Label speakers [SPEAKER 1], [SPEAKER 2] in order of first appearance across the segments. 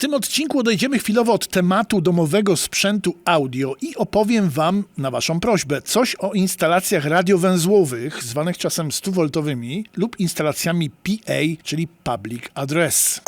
[SPEAKER 1] tym odcinku odejdziemy chwilowo od tematu domowego sprzętu audio i opowiem Wam na Waszą prośbę coś o instalacjach radiowęzłowych, zwanych czasem 100V lub instalacjami PA, czyli Public Address.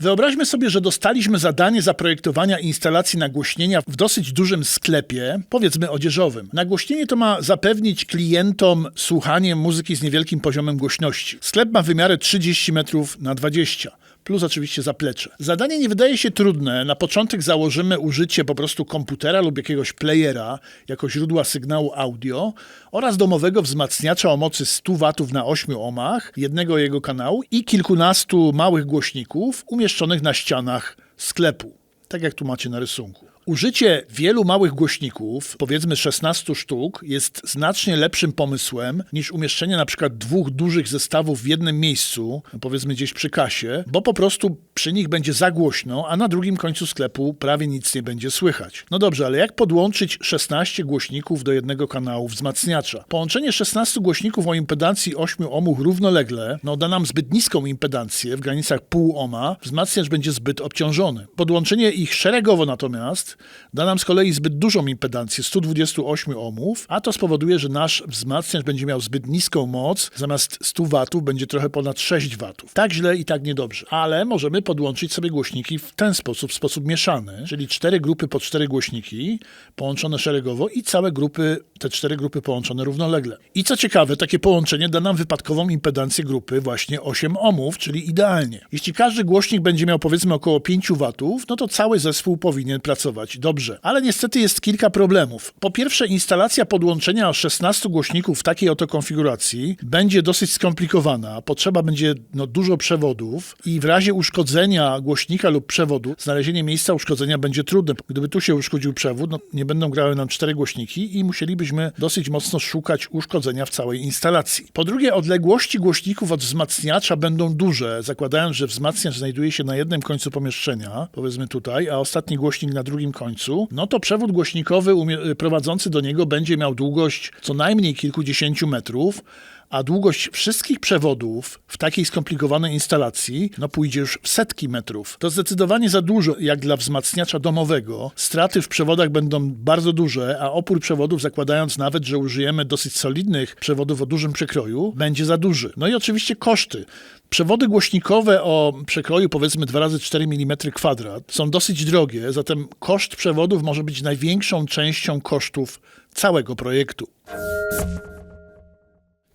[SPEAKER 1] Wyobraźmy sobie, że dostaliśmy zadanie zaprojektowania instalacji nagłośnienia w dosyć dużym sklepie, powiedzmy odzieżowym. Nagłośnienie to ma zapewnić klientom słuchanie muzyki z niewielkim poziomem głośności. Sklep ma wymiary 30 metrów na 20 plus oczywiście zaplecze. Zadanie nie wydaje się trudne. Na początek założymy użycie po prostu komputera lub jakiegoś playera jako źródła sygnału audio oraz domowego wzmacniacza o mocy 100 W na 8 ohmach, jednego jego kanału i kilkunastu małych głośników umieszczonych na ścianach sklepu, tak jak tu macie na rysunku. Użycie wielu małych głośników, powiedzmy 16 sztuk, jest znacznie lepszym pomysłem niż umieszczenie na przykład dwóch dużych zestawów w jednym miejscu, powiedzmy gdzieś przy kasie, bo po prostu przy nich będzie za głośno, a na drugim końcu sklepu prawie nic nie będzie słychać. No dobrze, ale jak podłączyć 16 głośników do jednego kanału wzmacniacza? Połączenie 16 głośników o impedancji 8 ohmów równolegle no, da nam zbyt niską impedancję w granicach pół ohma, wzmacniacz będzie zbyt obciążony. Podłączenie ich szeregowo natomiast da nam z kolei zbyt dużą impedancję 128 ohmów, a to spowoduje, że nasz wzmacniacz będzie miał zbyt niską moc, zamiast 100 watów będzie trochę ponad 6 watów. Tak źle i tak niedobrze. Ale możemy podłączyć sobie głośniki w ten sposób, w sposób mieszany, czyli cztery grupy po cztery głośniki połączone szeregowo i całe grupy, te cztery grupy połączone równolegle. I co ciekawe, takie połączenie da nam wypadkową impedancję grupy właśnie 8 ohmów, czyli idealnie. Jeśli każdy głośnik będzie miał powiedzmy około 5 watów, no to cały zespół powinien pracować dobrze. Ale niestety jest kilka problemów. Po pierwsze, instalacja podłączenia 16 głośników w takiej oto konfiguracji będzie dosyć skomplikowana. Potrzeba będzie no, dużo przewodów i w razie uszkodzenia głośnika lub przewodu, znalezienie miejsca uszkodzenia będzie trudne. Gdyby tu się uszkodził przewód, no, nie będą grały nam cztery głośniki i musielibyśmy dosyć mocno szukać uszkodzenia w całej instalacji. Po drugie, odległości głośników od wzmacniacza będą duże, zakładając, że wzmacniacz znajduje się na jednym końcu pomieszczenia, powiedzmy tutaj, a ostatni głośnik na drugim końcu, no to przewód głośnikowy umie- prowadzący do niego będzie miał długość co najmniej kilkudziesięciu metrów, a długość wszystkich przewodów w takiej skomplikowanej instalacji no pójdzie już w setki metrów. To zdecydowanie za dużo jak dla wzmacniacza domowego. Straty w przewodach będą bardzo duże, a opór przewodów, zakładając nawet, że użyjemy dosyć solidnych przewodów o dużym przekroju, będzie za duży. No i oczywiście koszty. Przewody głośnikowe o przekroju powiedzmy 2 razy 4 mm kwadrat są dosyć drogie, zatem koszt przewodów może być największą częścią kosztów całego projektu.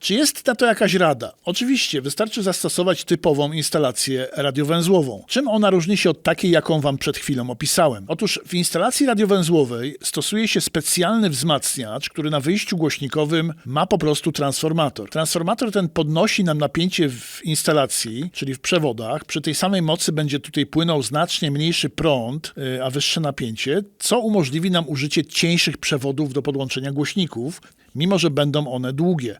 [SPEAKER 1] Czy jest na to jakaś rada? Oczywiście, wystarczy zastosować typową instalację radiowęzłową. Czym ona różni się od takiej, jaką Wam przed chwilą opisałem? Otóż w instalacji radiowęzłowej stosuje się specjalny wzmacniacz, który na wyjściu głośnikowym ma po prostu transformator. Transformator ten podnosi nam napięcie w instalacji, czyli w przewodach. Przy tej samej mocy będzie tutaj płynął znacznie mniejszy prąd, yy, a wyższe napięcie, co umożliwi nam użycie cieńszych przewodów do podłączenia głośników, mimo że będą one długie.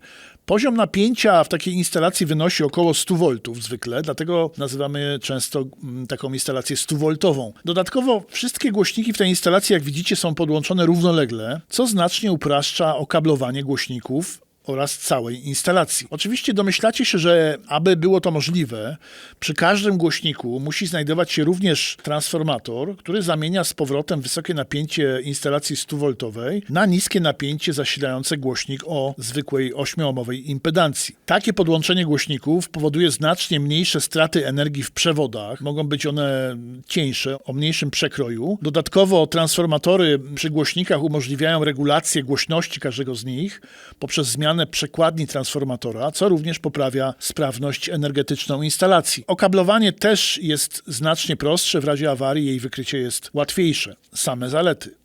[SPEAKER 1] Poziom napięcia w takiej instalacji wynosi około 100 V zwykle, dlatego nazywamy często mm, taką instalację 100-voltową. Dodatkowo wszystkie głośniki w tej instalacji, jak widzicie, są podłączone równolegle, co znacznie upraszcza okablowanie głośników oraz całej instalacji. Oczywiście domyślacie się, że aby było to możliwe, przy każdym głośniku musi znajdować się również transformator, który zamienia z powrotem wysokie napięcie instalacji 100V na niskie napięcie zasilające głośnik o zwykłej 8-ohmowej impedancji. Takie podłączenie głośników powoduje znacznie mniejsze straty energii w przewodach. Mogą być one cieńsze, o mniejszym przekroju. Dodatkowo transformatory przy głośnikach umożliwiają regulację głośności każdego z nich poprzez zmianę przekładni transformatora, co również poprawia sprawność energetyczną instalacji. Okablowanie też jest znacznie prostsze, w razie awarii jej wykrycie jest łatwiejsze. Same zalety.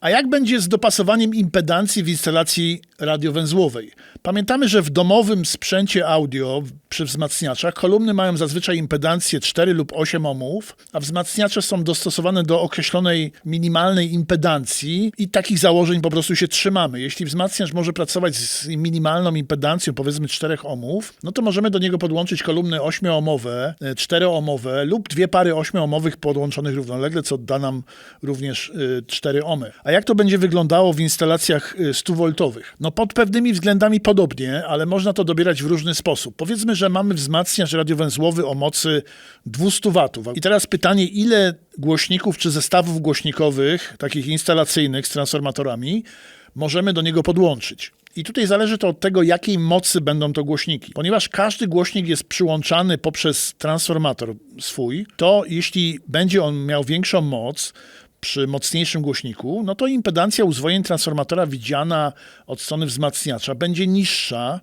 [SPEAKER 1] A jak będzie z dopasowaniem impedancji w instalacji radiowęzłowej? Pamiętamy, że w domowym sprzęcie audio przy wzmacniaczach kolumny mają zazwyczaj impedancję 4 lub 8 ohmów, a wzmacniacze są dostosowane do określonej minimalnej impedancji i takich założeń po prostu się trzymamy. Jeśli wzmacniacz może pracować z minimalną impedancją, powiedzmy 4 ohmów, no to możemy do niego podłączyć kolumny 8-ohmowe, 4-ohmowe lub dwie pary 8-ohmowych podłączonych równolegle, co da nam również y, 4 ohmy. A jak to będzie wyglądało w instalacjach y, 100-voltowych? No pod pewnymi względami podobnie, ale można to dobierać w różny sposób. Powiedzmy, że mamy wzmacniacz radiowęzłowy o mocy 200 W. I teraz pytanie, ile głośników czy zestawów głośnikowych, takich instalacyjnych z transformatorami, możemy do niego podłączyć. I tutaj zależy to od tego, jakiej mocy będą to głośniki. Ponieważ każdy głośnik jest przyłączany poprzez transformator swój, to jeśli będzie on miał większą moc, przy mocniejszym głośniku, no to impedancja uzwojeń transformatora widziana od strony wzmacniacza będzie niższa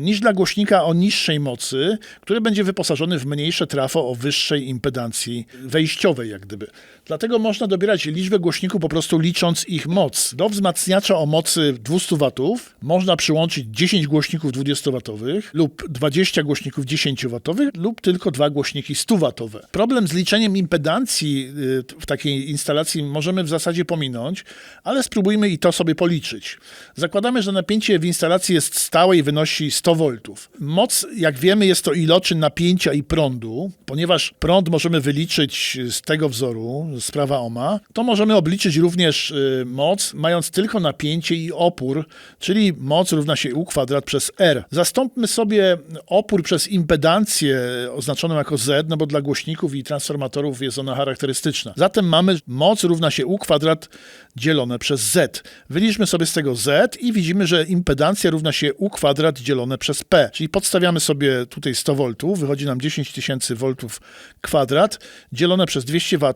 [SPEAKER 1] niż dla głośnika o niższej mocy, który będzie wyposażony w mniejsze trafo o wyższej impedancji wejściowej, jak gdyby. Dlatego można dobierać liczbę głośników po prostu licząc ich moc. Do wzmacniacza o mocy 200 W można przyłączyć 10 głośników 20W lub 20 głośników 10W lub tylko dwa głośniki 100W. Problem z liczeniem impedancji y, w takiej instalacji możemy w zasadzie pominąć, ale spróbujmy i to sobie policzyć. Zakładamy, że napięcie w instalacji jest stałe i wynosi 100 V. Moc, jak wiemy, jest to iloczyn napięcia i prądu. Ponieważ prąd możemy wyliczyć z tego wzoru, sprawa OMA, to możemy obliczyć również y, moc, mając tylko napięcie i opór, czyli moc równa się U kwadrat przez R. Zastąpmy sobie opór przez impedancję oznaczoną jako Z, no bo dla głośników i transformatorów jest ona charakterystyczna. Zatem mamy moc równa się U kwadrat dzielone przez Z. Wyliczmy sobie z tego Z i widzimy, że impedancja równa się U kwadrat dzielone przez P. Czyli podstawiamy sobie tutaj 100 V, wychodzi nam 10 tysięcy V kwadrat dzielone przez 200 W,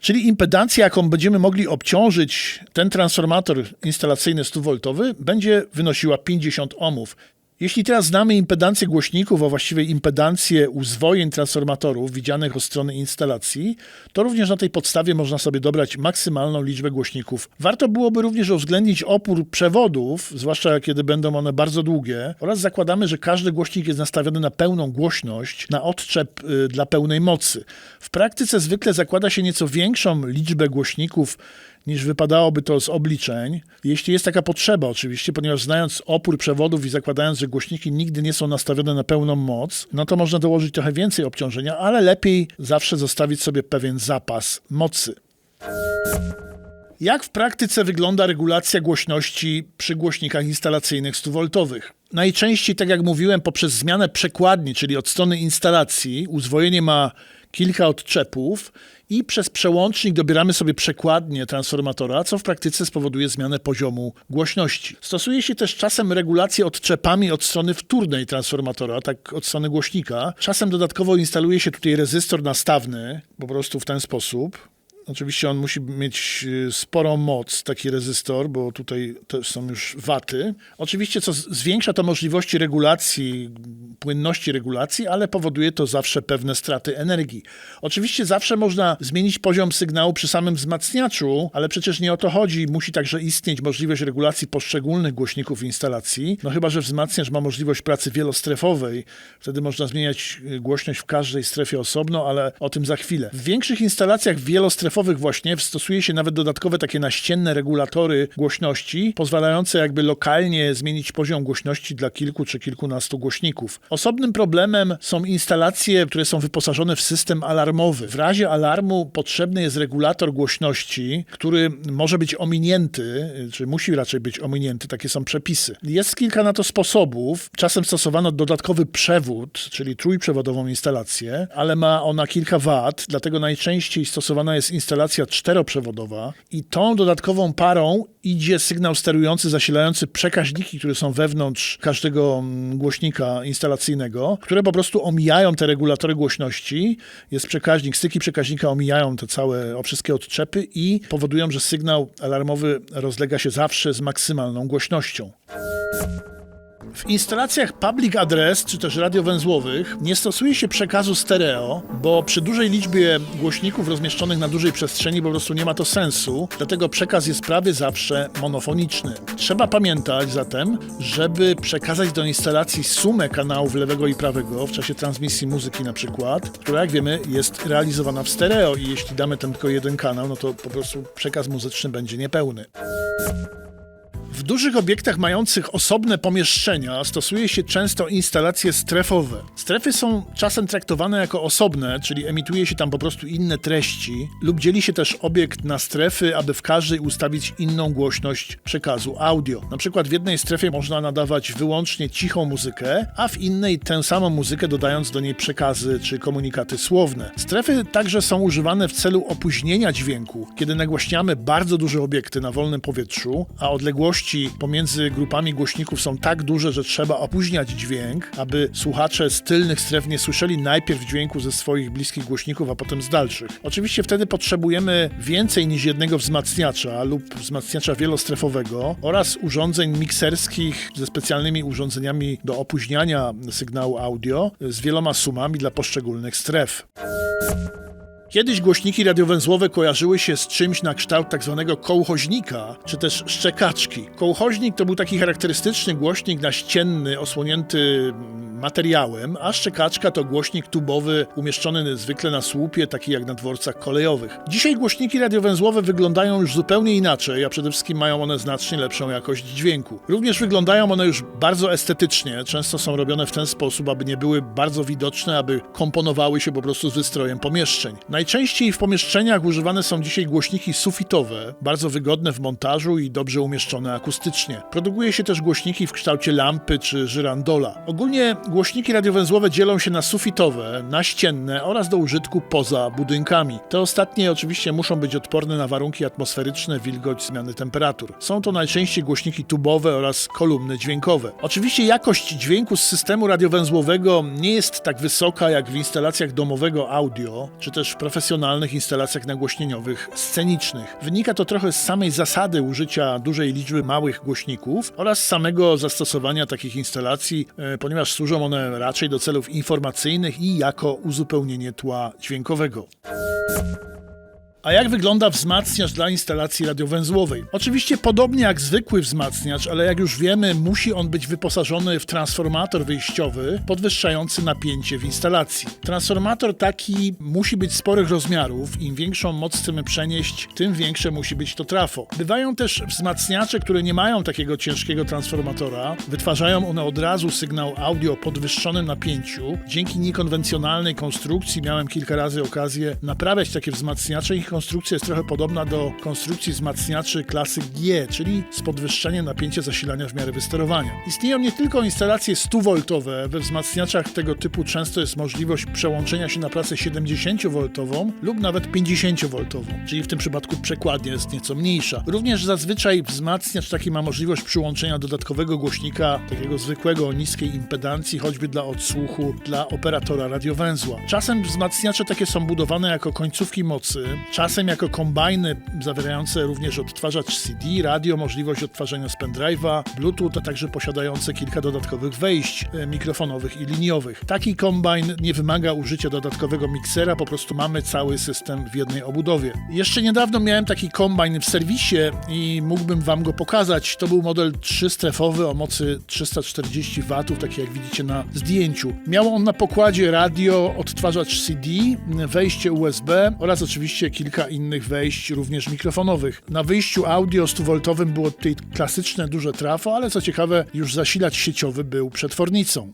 [SPEAKER 1] czyli impedancja, jaką będziemy mogli obciążyć ten transformator instalacyjny 100V, będzie wynosiła 50 ohmów. Jeśli teraz znamy impedancję głośników, a właściwie impedancję uzwojeń transformatorów widzianych od strony instalacji, to również na tej podstawie można sobie dobrać maksymalną liczbę głośników. Warto byłoby również uwzględnić opór przewodów, zwłaszcza kiedy będą one bardzo długie, oraz zakładamy, że każdy głośnik jest nastawiony na pełną głośność, na odczep y, dla pełnej mocy. W praktyce zwykle zakłada się nieco większą liczbę głośników niż wypadałoby to z obliczeń. Jeśli jest taka potrzeba oczywiście, ponieważ znając opór przewodów i zakładając, że głośniki nigdy nie są nastawione na pełną moc, no to można dołożyć trochę więcej obciążenia, ale lepiej zawsze zostawić sobie pewien zapas mocy. Jak w praktyce wygląda regulacja głośności przy głośnikach instalacyjnych 100V? Najczęściej, tak jak mówiłem, poprzez zmianę przekładni, czyli od strony instalacji, uzwojenie ma kilka odczepów i przez przełącznik dobieramy sobie przekładnię transformatora, co w praktyce spowoduje zmianę poziomu głośności. Stosuje się też czasem regulację odczepami od strony wtórnej transformatora, tak od strony głośnika. Czasem dodatkowo instaluje się tutaj rezystor nastawny, po prostu w ten sposób. Oczywiście on musi mieć y, sporą moc, taki rezystor, bo tutaj też są już waty. Oczywiście, co zwiększa to możliwości regulacji, płynności regulacji, ale powoduje to zawsze pewne straty energii. Oczywiście zawsze można zmienić poziom sygnału przy samym wzmacniaczu, ale przecież nie o to chodzi. Musi także istnieć możliwość regulacji poszczególnych głośników instalacji. No chyba, że wzmacniacz ma możliwość pracy wielostrefowej. Wtedy można zmieniać y, głośność w każdej strefie osobno, ale o tym za chwilę. W większych instalacjach wielostrefowych właśnie stosuje się nawet dodatkowe takie naścienne regulatory głośności, pozwalające jakby lokalnie zmienić poziom głośności dla kilku czy kilkunastu głośników. Osobnym problemem są instalacje, które są wyposażone w system alarmowy. W razie alarmu potrzebny jest regulator głośności, który może być ominięty, czy musi raczej być ominięty, takie są przepisy. Jest kilka na to sposobów. Czasem stosowano dodatkowy przewód, czyli trójprzewodową instalację, ale ma ona kilka wad, dlatego najczęściej stosowana jest instalacja czteroprzewodowa i tą dodatkową parą idzie sygnał sterujący, zasilający przekaźniki, które są wewnątrz każdego mm, głośnika instalacyjnego, które po prostu omijają te regulatory głośności. Jest przekaźnik, styki przekaźnika omijają te całe, wszystkie odczepy i powodują, że sygnał alarmowy rozlega się zawsze z maksymalną głośnością. W instalacjach public address czy też radiowęzłowych nie stosuje się przekazu stereo, bo przy dużej liczbie głośników rozmieszczonych na dużej przestrzeni po prostu nie ma to sensu, dlatego przekaz jest prawie zawsze monofoniczny. Trzeba pamiętać zatem, żeby przekazać do instalacji sumę kanałów lewego i prawego w czasie transmisji muzyki na przykład, która jak wiemy jest realizowana w stereo i jeśli damy ten tylko jeden kanał, no to po prostu przekaz muzyczny będzie niepełny. W dużych obiektach mających osobne pomieszczenia stosuje się często instalacje strefowe. Strefy są czasem traktowane jako osobne, czyli emituje się tam po prostu inne treści, lub dzieli się też obiekt na strefy, aby w każdej ustawić inną głośność przekazu audio. Na przykład w jednej strefie można nadawać wyłącznie cichą muzykę, a w innej tę samą muzykę dodając do niej przekazy czy komunikaty słowne. Strefy także są używane w celu opóźnienia dźwięku, kiedy nagłaśniamy bardzo duże obiekty na wolnym powietrzu, a odległości pomiędzy grupami głośników są tak duże, że trzeba opóźniać dźwięk, aby słuchacze z tylnych stref nie słyszeli najpierw dźwięku ze swoich bliskich głośników, a potem z dalszych. Oczywiście wtedy potrzebujemy więcej niż jednego wzmacniacza lub wzmacniacza wielostrefowego oraz urządzeń mikserskich ze specjalnymi urządzeniami do opóźniania sygnału audio z wieloma sumami dla poszczególnych stref. Kiedyś głośniki radiowęzłowe kojarzyły się z czymś na kształt tak zwanego kołchoźnika, czy też szczekaczki. Kołchoźnik to był taki charakterystyczny głośnik naścienny, osłonięty materiałem, a szczekaczka to głośnik tubowy umieszczony zwykle na słupie, taki jak na dworcach kolejowych. Dzisiaj głośniki radiowęzłowe wyglądają już zupełnie inaczej, a przede wszystkim mają one znacznie lepszą jakość dźwięku. Również wyglądają one już bardzo estetycznie, często są robione w ten sposób, aby nie były bardzo widoczne, aby komponowały się po prostu z wystrojem pomieszczeń. Najczęściej w pomieszczeniach używane są dzisiaj głośniki sufitowe, bardzo wygodne w montażu i dobrze umieszczone akustycznie. Produkuje się też głośniki w kształcie lampy czy żyrandola. Ogólnie głośniki radiowęzłowe dzielą się na sufitowe, naścienne oraz do użytku poza budynkami. Te ostatnie oczywiście muszą być odporne na warunki atmosferyczne, wilgoć, zmiany temperatur. Są to najczęściej głośniki tubowe oraz kolumny dźwiękowe. Oczywiście jakość dźwięku z systemu radiowęzłowego nie jest tak wysoka jak w instalacjach domowego audio, czy też w profesjonalnych instalacjach nagłośnieniowych scenicznych. Wynika to trochę z samej zasady użycia dużej liczby małych głośników oraz samego zastosowania takich instalacji, e, ponieważ służą one raczej do celów informacyjnych i jako uzupełnienie tła dźwiękowego. A jak wygląda wzmacniacz dla instalacji radiowęzłowej? Oczywiście podobnie jak zwykły wzmacniacz, ale jak już wiemy, musi on być wyposażony w transformator wyjściowy podwyższający napięcie w instalacji. Transformator taki musi być sporych rozmiarów. Im większą moc chcemy przenieść, tym większe musi być to trafo. Bywają też wzmacniacze, które nie mają takiego ciężkiego transformatora. Wytwarzają one od razu sygnał audio o podwyższonym napięciu. Dzięki niekonwencjonalnej konstrukcji miałem kilka razy okazję naprawiać takie wzmacniacze i konstrukcja jest trochę podobna do konstrukcji wzmacniaczy klasy G, czyli z podwyższeniem napięcia zasilania w miarę wysterowania. Istnieją nie tylko instalacje 100V, we wzmacniaczach tego typu często jest możliwość przełączenia się na pracę 70V lub nawet 50V, czyli w tym przypadku przekładnia jest nieco mniejsza. Również zazwyczaj wzmacniacz taki ma możliwość przyłączenia dodatkowego głośnika, takiego zwykłego o niskiej impedancji, choćby dla odsłuchu dla operatora radiowęzła. Czasem wzmacniacze takie są budowane jako końcówki mocy, czasem jako kombajny zawierające również odtwarzacz CD, radio, możliwość odtwarzania z pendrive'a, Bluetooth, a także posiadające kilka dodatkowych wejść e, mikrofonowych i liniowych. Taki kombajn nie wymaga użycia dodatkowego miksera, po prostu mamy cały system w jednej obudowie. Jeszcze niedawno miałem taki kombajn w serwisie i mógłbym wam go pokazać. To był model trzystrefowy o mocy 340 W, taki jak widzicie na zdjęciu. Miał on na pokładzie radio, odtwarzacz CD, wejście USB oraz oczywiście kilka kilka innych wejść, również mikrofonowych. Na wyjściu audio 100V było tutaj klasyczne duże trafo, ale co ciekawe, już zasilacz sieciowy był przetwornicą.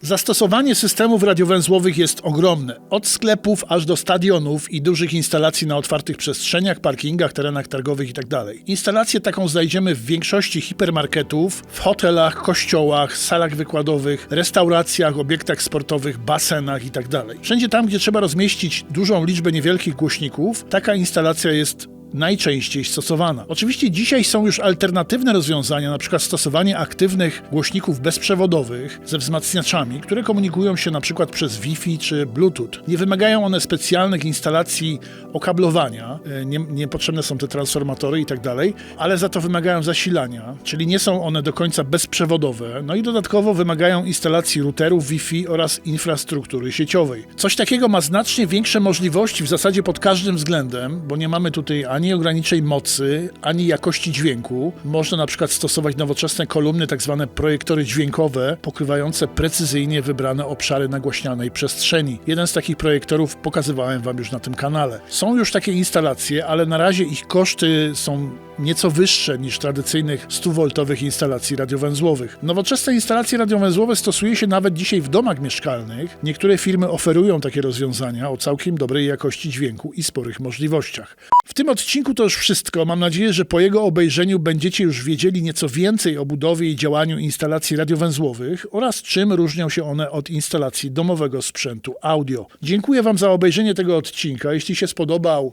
[SPEAKER 1] Zastosowanie systemów radiowęzłowych jest ogromne. Od sklepów aż do stadionów i dużych instalacji na otwartych przestrzeniach, parkingach, terenach targowych itd. Tak Instalację taką znajdziemy w większości hipermarketów, w hotelach, kościołach, salach wykładowych, restauracjach, obiektach sportowych, basenach itd. Tak Wszędzie tam, gdzie trzeba rozmieścić dużą liczbę niewielkich głośników, taka instalacja jest najczęściej stosowana. Oczywiście dzisiaj są już alternatywne rozwiązania, np. stosowanie aktywnych głośników bezprzewodowych ze wzmacniaczami, które komunikują się np. przez Wi-Fi czy Bluetooth. Nie wymagają one specjalnych instalacji okablowania, e, nie, niepotrzebne są te transformatory i tak ale za to wymagają zasilania, czyli nie są one do końca bezprzewodowe, no i dodatkowo wymagają instalacji routerów Wi-Fi oraz infrastruktury sieciowej. Coś takiego ma znacznie większe możliwości w zasadzie pod każdym względem, bo nie mamy tutaj ani ani ograniczeń mocy, ani jakości dźwięku. Można na przykład stosować nowoczesne kolumny, tak zwane projektory dźwiękowe, pokrywające precyzyjnie wybrane obszary nagłaśnianej przestrzeni. Jeden z takich projektorów pokazywałem Wam już na tym kanale. Są już takie instalacje, ale na razie ich koszty są nieco wyższe niż tradycyjnych 100V instalacji radiowęzłowych. Nowoczesne instalacje radiowęzłowe stosuje się nawet dzisiaj w domach mieszkalnych. Niektóre firmy oferują takie rozwiązania o całkiem dobrej jakości dźwięku i sporych możliwościach. W tym odcinku to już wszystko. Mam nadzieję, że po jego obejrzeniu będziecie już wiedzieli nieco więcej o budowie i działaniu instalacji radiowęzłowych oraz czym różnią się one od instalacji domowego sprzętu audio. Dziękuję Wam za obejrzenie tego odcinka. Jeśli się spodobał,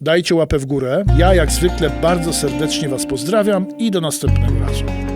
[SPEAKER 1] dajcie łapę w górę. Ja jak zwykle bardzo serdecznie Was pozdrawiam i do następnego razu.